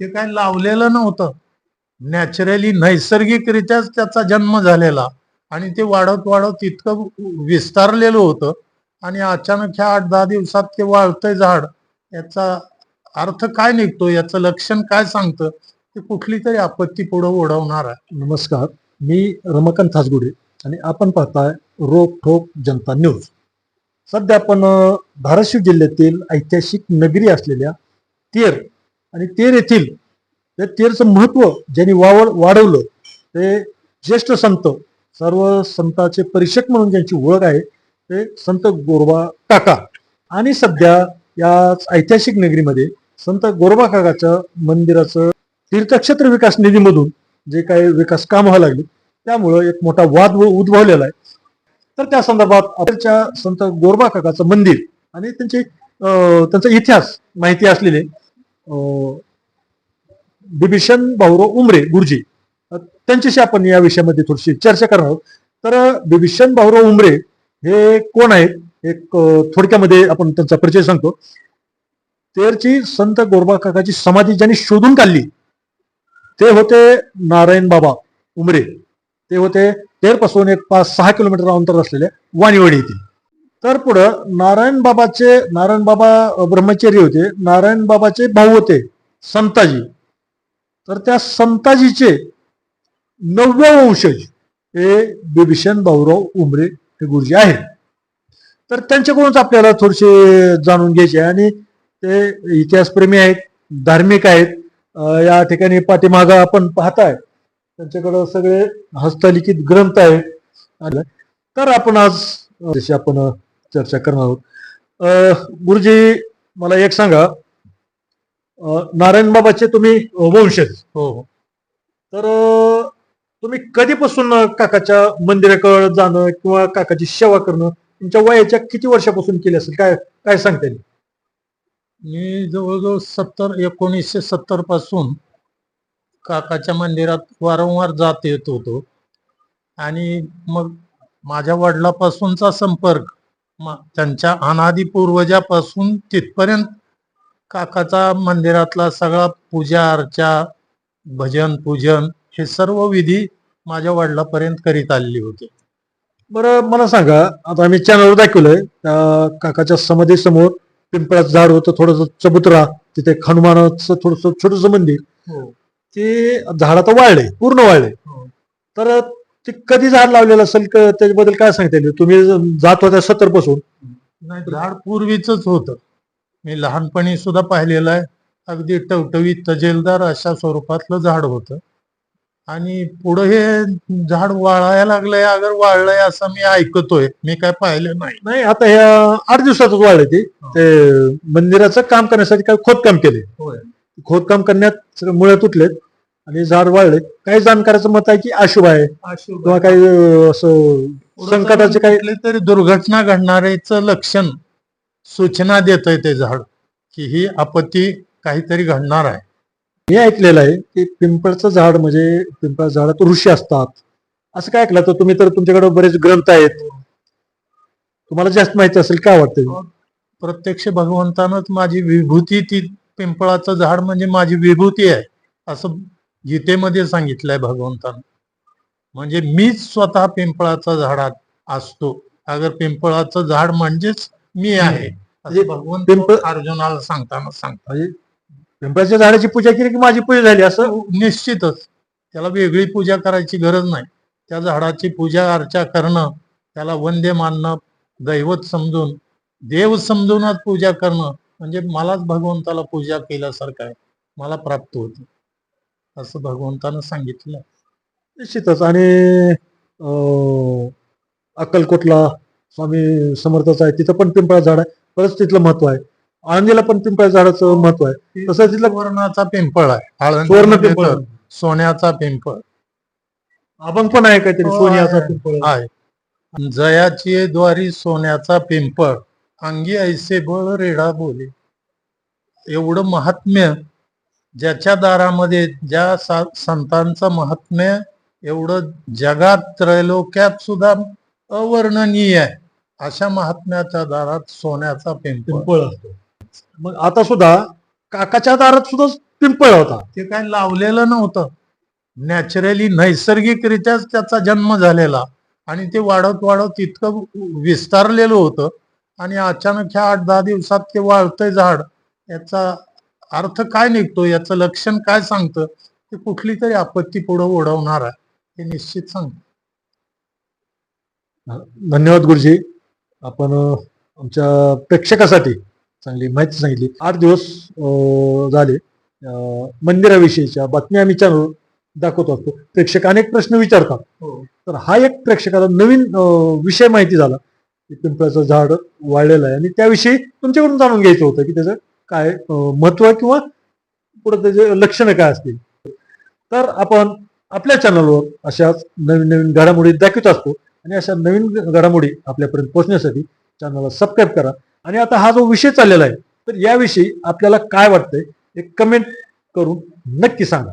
ते काय लावलेलं नव्हतं. नॅचरली नैसर्गिकरित्याच त्याचा जन्म झालेला. आणि ते वाढत वाढत इतकं विस्तारलेलं होतं. आणि अचानक ह्या आठ दहा दिवसात ते वाळतंय झाड. याचा अर्थ काय निघतो? याचं लक्षण काय सांगतं? ते कुठली तरी आपत्ती पुढे ओढवणार आहे. नमस्कार. मी रमाकांत थासगुडे आणि आपण पाहताय रोक ठोक जनता न्यूज. सध्या आपण धाराशिव जिल्ह्यातील ऐतिहासिक नगरी असलेल्या तेर आणि तेर येथील त्या तेरचं महत्त्व ज्यांनी वावर वाढवलं ते ज्येष्ठ संत सर्व संतांचे परीक्षक म्हणून ज्यांची ओळख आहे ते संत गोरबा काका. आणि सध्या या ऐतिहासिक नगरीमध्ये संत गोरबा काकाच्या मंदिराचं तीर्थक्षेत्र विकास निधीमधून जे काही विकास काम व्हायला लागले त्यामुळं एक मोठा वाद व- उद्भवलेला आहे. तर त्या संदर्भात आपल्या संत गोरबा काकाचं मंदिर आणि त्यांचे अं, त्यांचा इतिहास माहिती असलेले बिभीषण भाऊराव उमरे गुरुजी. त्यांच्याशी आपण या विषयामध्ये थोडीशी चर्चा करणार आहोत. तर बिभीषण भाऊराव उमरे हे कोण आहेत? एक थोडक्यामध्ये आपण त्यांचा परिचय सांगतो. तेरची संत गोरबा काकाची समाधी ज्यांनी शोधून काढली ते होते नारायण बाबा उमरे. ते होते तेरपासून एक पाच सहा किलोमीटर अंतर असलेले वाणीवाडी येथील. तर पुढं नारायण बाबाचे नारायण बाबा ब्रह्मचारी होते नारायण बाबाचे भाऊ होते संताजी. तर त्या संताजीचे नववे वंशज हे बिभीषण भाऊराव उमरे हे गुरुजी आहेत. तर त्यांच्याकडूनच आपल्याला थोडेसे जाणून घ्यायचे आणि ते इतिहासप्रेमी आहेत धार्मिक आहेत या ठिकाणी पाठीमागा आपण पाहताय. त्यांच्याकडं सगळे हस्तलिखित ग्रंथ आहेत. तर आपण आज आपण चर्चा करणार आहोत. अ, गुरुजी मला एक सांगा. नारायण बाबाचे तुम्ही वंशज हो हो. तर तुम्ही कधीपासून काकाच्या मंदिराकडे जाणं किंवा काकाची सेवा करणं तुमच्या वयाच्या किती वर्षापासून केली असेल? काय काय सांगता येईल? मी जवळजवळ सत्तर एकोणीसशे सत्तरपासून काकाच्या मंदिरात वारंवार जात येत होतो. आणि मग माझ्या वडिलापासूनचा संपर्क त्यांच्या अनादी पूर्वजापासून तिथपर्यंत काकाचा मंदिरातला सगळा पूजा अर्चा भजन पूजन हे सर्व विधी माझ्या वडिलापर्यंत करीत आलेली होते. बरं मला सांगा आता आम्ही चॅनलवर दाखवलंय त्या काकाच्या समाधी समोर पिंपळाचं झाड होतं थोडस चबुतरा तिथे हनुमानाचं थोडस छोटस मंदिर. ते झाड आता वाळले पूर्ण वाळले हो. तर ते कधी झाड लावलेलं असेल क- त्याच्याबद्दल काय सांगता येईल? तुम्ही ज- जात होत्या सत्तरपासून. नाही झाड पूर्वीच होतं. मी लहानपणी सुद्धा पाहिलेलं आहे. अगदी टवटवीत तजेलदार अशा स्वरूपातलं झाड होतं. आणि पुढं हे झाड वाळायला लागलंय अगर वाळलंय असं मी ऐकतोय. मी काय पाहिलं नाही. नाही आता ह्या आठ दिवसातच वाळले ते. ते मंदिराचं काम करण्यासाठी काय खोदकाम केले होय. खोदकाम करण्यात मुळे तुटलेत. आणि झाड वाळले काही जाणकाराचं मत आहे की अशुभ आहे? किंवा काही अं, असं संकटाचे काही कुठली तरी दुर्घटना घडणारेच लक्षण सूचना देत ते झाड की ही आपत्ती काहीतरी घडणार आहे. मी ऐकलेलं आहे की पिंपळचं झाड म्हणजे पिंपळ झाडात ऋषी असतात. असं काय ऐकलं? तर तुम्ही तर तुमच्याकडे बरेच ग्रंथ आहेत. तुम्हाला जास्त माहिती असेल काय वाटतं? प्रत्यक्ष भगवंतानंच माझी विभूती ती पिंपळाचं झाड म्हणजे माझी विभूती आहे असं गीतेमध्ये सांगितलंय भगवंतानं. म्हणजे मीच स्वतः पिंपळाचा झाडात असतो. अगर पिंपळाचं झाड म्हणजेच मी आहे म्हणजे असं भगवंत पिंपळ- अर्जुनाला सांगताना सांगतात. म्हणजे पिंपळाच्या झाडाची पूजा केली की माझी पूजा झाली असं? निश्चितच. त्याला वेगळी पूजा करायची गरज नाही. त्या झाडाची पूजा अर्चा करणं त्याला वंदे मानणं दैवत समजून देव समजूनच पूजा करणं म्हणजे मलाच भगवंताला पूजा केल्यासारखं आहे. मला प्राप्त होते. असं भगवंतानं सांगितलं. निश्चितच. आणि अक्कलकोटला स्वामी समर्थाचं आहे. तिथं पण पिंपळा झाड आहे. परत तिथलं महत्त्व आहे. आळंदीला पण पिंपळा झाडाचं महत्त्व आहे. तसं तिथलं सुवर्णाचा पिंपळ आहे. आळंदी सुवर्ण पिंपळ. सोन्याचा पिंपळ. अभंग पण आहे काहीतरी. सोनियाचा. पिंपळ. आहे. जयाची द्वारी सोन्याचा पिंपळ. अंगी ऐसे बळ रेडा बोले. एवढं महात्म्य ज्याच्या दारामध्ये ज्या सा- संतांचं महात्म्य एवढं जगात त्रैलोक्यात सुद्धा अवर्णनीय आहे. अशा महात्म्याच्या दारात सोन्याचा पिंपळ. असतो. मग आता सुद्धा काकाच्या दारात सुद्धा पिंपळ होता. ते काय लावलेलं नव्हतं. नॅचरली नैसर्गिकरित्याच त्याचा जन्म झालेला. आणि ते वाढत वाढत इतकं विस्तारलेलं होतं. आणि अचानक ह्या आठ दहा दिवसात ते वाळतंय झाड. याचा अर्थ काय निघतो याचं लक्षण काय सांगतं ते कुठली तरी आपत्ती पुढे ओढवणार आहे हे निश्चित सांगतं. धन्यवाद गुरुजी. आपण आमच्या प्रेक्षकासाठी चांगली माहिती सांगितली. आठ दिवस झाले. मंदिराविषयीच्या बातम्या आम्ही चॅनल दाखवत असतो. प्रेक्षक अनेक प्रश्न विचारतात. तर हा एक प्रेक्षकाला नवीन विषय माहिती झाला. की पिंपळाचं झाड वाढलेलं आहे. आणि त्याविषयी तुमच्याकडून जाणून घ्यायचं होतं की त्याचं काय महत्त्व किंवा पुढे त्याचे लक्षणं काय असतील? तर आपण आपल्या चॅनलवर अशाच नवीन नवीन घडामोडी दाखवत असतो आणि अशा नवीन घडामोडी आपल्यापर्यंत पोहोचण्यासाठी चॅनलला सबस्क्राईब करा. आणि आता हा जो विषय चाललेला आहे तर याविषयी आपल्याला काय वाटतंय एक कमेंट करून नक्की सांगा.